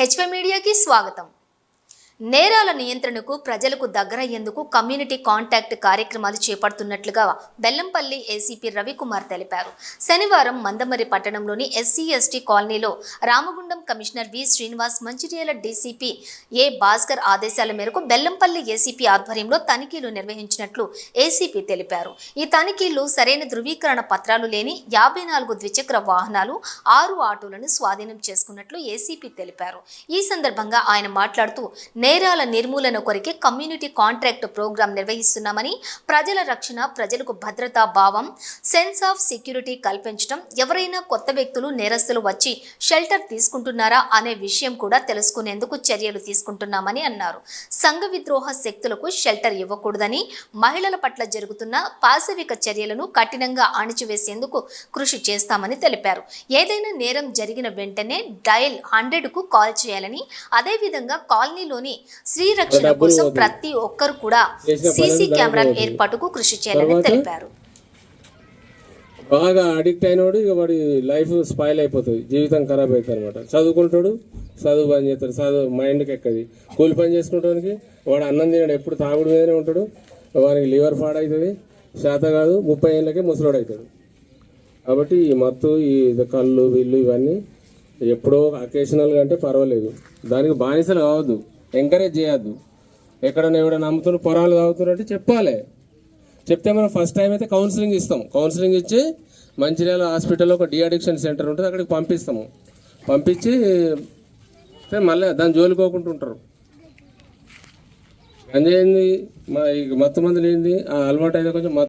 HY మీడియాకి స్వాగతం నేరాల నియంత్రణకు ప్రజలకు దగ్గరయ్యేందుకు కమ్యూనిటీ కాంటాక్ట్ కార్యక్రమాలు చేపడుతున్నట్లుగా బెల్లంపల్లి ఏసీపీ రవికుమార్ తెలిపారు. శనివారం మందమరి పట్టణంలోని ఎస్సీ ఎస్టీ కాలనీలో Ramagundam commissioner V Srinivas Mancherial DCP A Bhaskar ఆదేశాల మేరకు బెల్లంపల్లి ఏసీపీ ఆధ్వర్యంలో తనిఖీలు నిర్వహించినట్లు ఏసీపీ తెలిపారు. ఈ తనిఖీలు సరైన ధృవీకరణ పత్రాలు లేని యాభై నాలుగు ద్విచక్ర వాహనాలు ఆరు ఆటోలను స్వాధీనం చేసుకున్నట్లు ఏసీపీ తెలిపారు. ఈ సందర్భంగా ఆయన మాట్లాడుతూ నేరాల నిర్మూలన కొరకే కమ్యూనిటీ కాంట్రాక్ట్ ప్రోగ్రాం నిర్వహిస్తున్నామని ప్రజల రక్షణ ప్రజలకు భద్రతా భావం సెన్స్ ఆఫ్ సెక్యూరిటీ కల్పించడం ఎవరైనా కొత్త వ్యక్తులు నేరస్తులు వచ్చి షెల్టర్ తీసుకుంటున్నారా అనే విషయం కూడా తెలుసుకునేందుకు చర్యలు తీసుకుంటున్నామని అన్నారు. సంఘ విద్రోహ శక్తులకు షెల్టర్ ఇవ్వకూడదని మహిళల పట్ల జరుగుతున్న పాశవిక చర్యలను కఠినంగా అణిచివేసేందుకు కృషి చేస్తామని తెలిపారు. ఏదైనా నేరం జరిగిన వెంటనే డయల్ హండ్రెడ్కు కాల్ చేయాలని అదేవిధంగా కాలనీలోని స్త్రీ రక్షణ కోసం ప్రతి ఒక్కరు కూడా సీసీ కెమెరాల ఏర్పాటుకు కృషి చేయాలని తెలిపారు. బాగా అడిక్ట్ అయినోడు ఇక వాడి లైఫ్ స్పాయిల్ అయిపోతుంది. జీవితం ఖరాబ్ అవుతుంది అనమాట చదువుకుంటాడు చదువు పని చేస్తాడు. చదువు మైండ్కి ఎక్కది? కూలి పని చేసుకుంటానికి వాడు అన్నం తినడు. ఎప్పుడు తాగుడు మీదనే ఉంటాడు. వానికి లివర్ పాడవుతుంది శాత కాదు ముప్పై ఏళ్ళకే ముసలోడు అవుతాడు కాబట్టి ఈ మత్తు ఈ కళ్ళు వీళ్ళు ఇవన్నీ ఎప్పుడో అకేషనల్గా అంటే పర్వాలేదు. దానికి బానిసలు కావద్దు. ఎంకరేజ్ చేయొద్దు. ఎక్కడన్నా ఎవడన్నా నమ్ముతున్న పొరాలు తాగుతున్నట్టు చెప్పాలి. చెప్తే మనం ఫస్ట్ టైం అయితే కౌన్సిలింగ్ ఇస్తాం. కౌన్సిలింగ్ ఇచ్చి మంచిర్యాల హాస్పిటల్లో ఒక డిఅడిక్షన్ సెంటర్ ఉంటుంది. అక్కడికి పంపిస్తాము. పంపించి మళ్ళీ దాన్ని జోలుకోకుండా ఉంటారు. గంజాయింది మా ఈ మత్తు మందులు ఏంది? ఆ అలవాటు అయితే కొంచెం